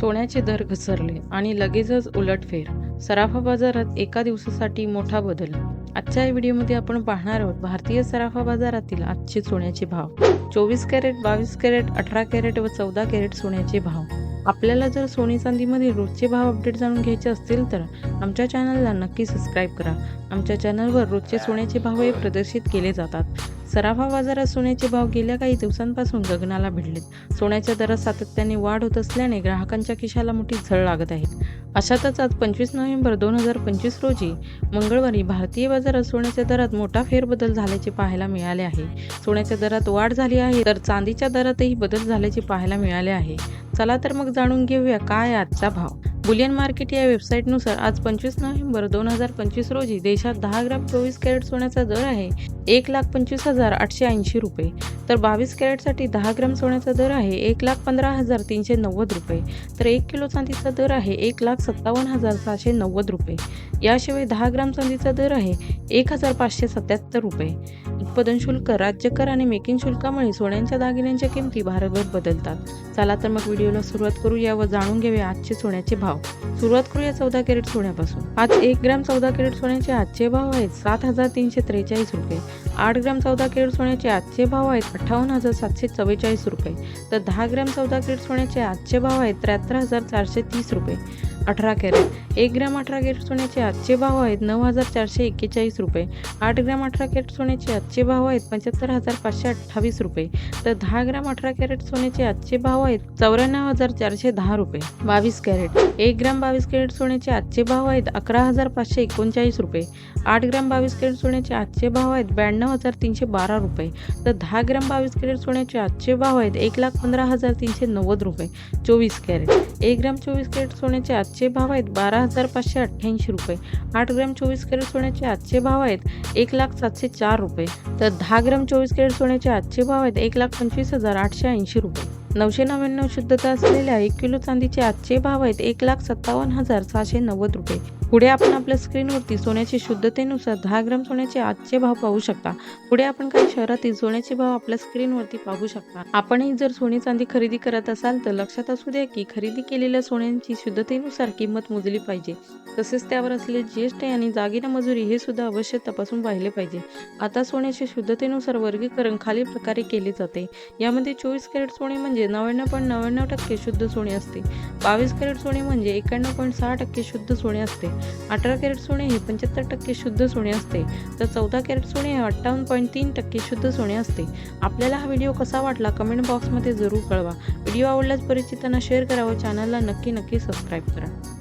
सोन्याचे दर घसरले आणि लगेचच उलटफेर. सराफा बाजारात एका दिवसासाठी मोठा बदल. आजच्या या व्हिडिओमध्ये आपण पाहणार आहोत भारतीय सराफा बाजारातील आजचे सोन्याचे भाव. चोवीस कॅरेट बावीस कॅरेट अठरा कॅरेट व चौदा कॅरेट सोन्याचे भाव. आपल्याला जर सोने चांदीमध्ये रोजचे भाव अपडेट जाणून घ्यायचे असतील तर आमच्या चॅनलला नक्की सबस्क्राईब करा. आमच्या चॅनलवर रोजचे सोन्याचे भावही प्रदर्शित केले जातात. सराफा बाजारात सोन्याचे भाव गेल्या काही दिवसांपासून गगनाला भिडलेत. सोन्याच्या दरात सातत्याने वाढ होत असल्याने ग्राहकांच्या खिशाला मोठी झळ लागत आहे. अशातच आज पंचवीस नोव्हेंबर दोन हजार पंचवीस रोजी मंगळवारी भारतीय बाजारात सोन्याच्या दरात मोठा फेरबदल झाल्याचे पाहायला मिळाले आहे. सोन्याच्या दरात वाढ झाली आहे तर चांदीच्या दरातही बदल झाल्याचे पाहायला मिळाले आहे. चला तर मग जाणून घेऊया काय आजचा भाव. बुलियन मार्केट या वेबसाईटनुसार आज पंचवीस नोव्हेंबर दोन हजार पंचवीस रोजी देशात दहा ग्राम चोवीस कॅरेट सोन्याचा दर आहे. एक लाख पंचवीस हजार आठशे ऐंशी रुपये. तर बावीस कॅरेटसाठी दहा ग्राम सोन्याचा दर आहे एक लाख पंधरा हजार तीनशे नव्वद रुपये. तर एक किलो चांदीचा दर आहे एक लाख सत्तावन्न हजार सहाशे नव्वद रुपये. याशिवाय दहा ग्राम चांदीचा दर आहे एक हजार पाचशे सत्याहत्तर रुपये. उत्पादन शुल्क राज्य कर आणि मेकिंग शुल्कामुळे सोन्यांच्या दागिन्यांच्या किमती भारतभर बदलतात. चला तर मग व्हिडिओला सुरुवात करूया व जाणून घेऊया आजचे सोन्याचे भाव. सुरुवात करूया चौदा कॅरेट सोन्यापासून. आज एक ग्राम चौदा कॅरेट सोन्याचे आजचे भाव आहेत सात हजार तीनशे त्रेचाळीस रुपये. आठ ग्राम चौदा कॅरेट सोन्याचे आजचे भाव आहेत अठ्ठावन्न हजार सातशे चव्वेचाळीस रुपये. तर दहा ग्राम चौदा कॅरेट सोन्याचे आजचे भाव आहेत त्र्याहत्तर हजार चारशे तीस रुपये. अठरा कॅरेट. एक ग्राम अठरा कॅरेट सोन्याचे आजचे भाव आहेत नऊ हजार चारशे एक्केचाळीस रुपये. आठ ग्राम अठरा कॅरेट सोन्याचे आजचे भाव आहेत पंच्याहत्तर हजार पाचशे अठ्ठावीस रुपये. तर दहा ग्राम अठरा कॅरेट सोन्याचे आजचे भाव आहेत चौऱ्याण्णव हजार चारशे दहा रुपये. बावीस कॅरेट. एक ग्राम बावीस कॅरेट सोन्याचे आजचे भाव आहेत अकरा हजार पाचशे एकोणचाळीस रुपये. आठ ग्राम बावीस कॅरेट सोन्याचे आजचे भाव आहेत ब्याण्णव हजार तीनशे बारा रुपये. तर दहा ग्राम बावीस कॅरेट सोन्याचे आजचे भाव आहेत एक लाख पंधरा हजार तीनशे नव्वद रुपये. चोवीस कॅरेट. एक ग्राम चोवीस कॅरेट सोन्याचे आजचे भाव आहेत बारा हजार पाचशे अठ्ठ्याऐंशी रुपये. आठ ग्राम चोवीस कॅरेट सोन्याचे आजचे भाव आहेत एक लाख सातशे चार रुपये. तर दहा ग्राम चोवीस कॅरेट सोन्याचे आजचे भाव आहेत एक लाख पंचवीस हजार आठशे ऐंशी रुपये. नऊशे नव्याण्णव शुद्धता असलेल्या एक किलो चांदीचे आजचे भाव आहेत एक लाख सत्तावन्न हजार सहाशे नव्वद रुपये. पुढे आपण आपल्या स्क्रीनवरती सोन्याचे शुद्धतेनुसार दहा ग्राम सोन्याचे आजचे भाव पाहू शकता. पुढे आपण काही शहरातील सोन्याचे भाव आपल्या स्क्रीनवरती पाहू शकता. आपणही जर सोने चांदी खरेदी करत असाल तर लक्षात असू द्या की खरेदी केलेल्या सोन्यांची शुद्धतेनुसार किंमत मोजली पाहिजे. तसेच त्यावर असलेले ज्येष्ठ आणि दागिना मजुरी हे सुद्धा अवश्य तपासून पाहिले पाहिजे. आता सोन्याच्या शुद्धतेनुसार वर्गीकरण खालील प्रकारे केले जाते. यामध्ये चोवीस कॅरेट सोने म्हणजे म्हणजे नव्याण्णव पॉईंट नव्याण्णव टक्के शुद्ध सोने असते. बावीस कॅरेट सोने म्हणजे एक्याण्णव पॉईंट सहा टक्के शुद्ध सोने असते. अठरा कॅरेट सोने हे पंच्याहत्तर टक्के शुद्ध सोने असते. तर चौदा कॅरेट सोने हे अठ्ठावन्न पॉईंट तीन टक्के शुद्ध सोने असते. आपल्याला हा व्हिडिओ कसा वाटला कमेंट बॉक्समध्ये जरूर कळवा. व्हिडिओ आवडल्यास परिचितांना शेअर करा व चॅनलला नक्की नक्की सबस्क्राईब करा.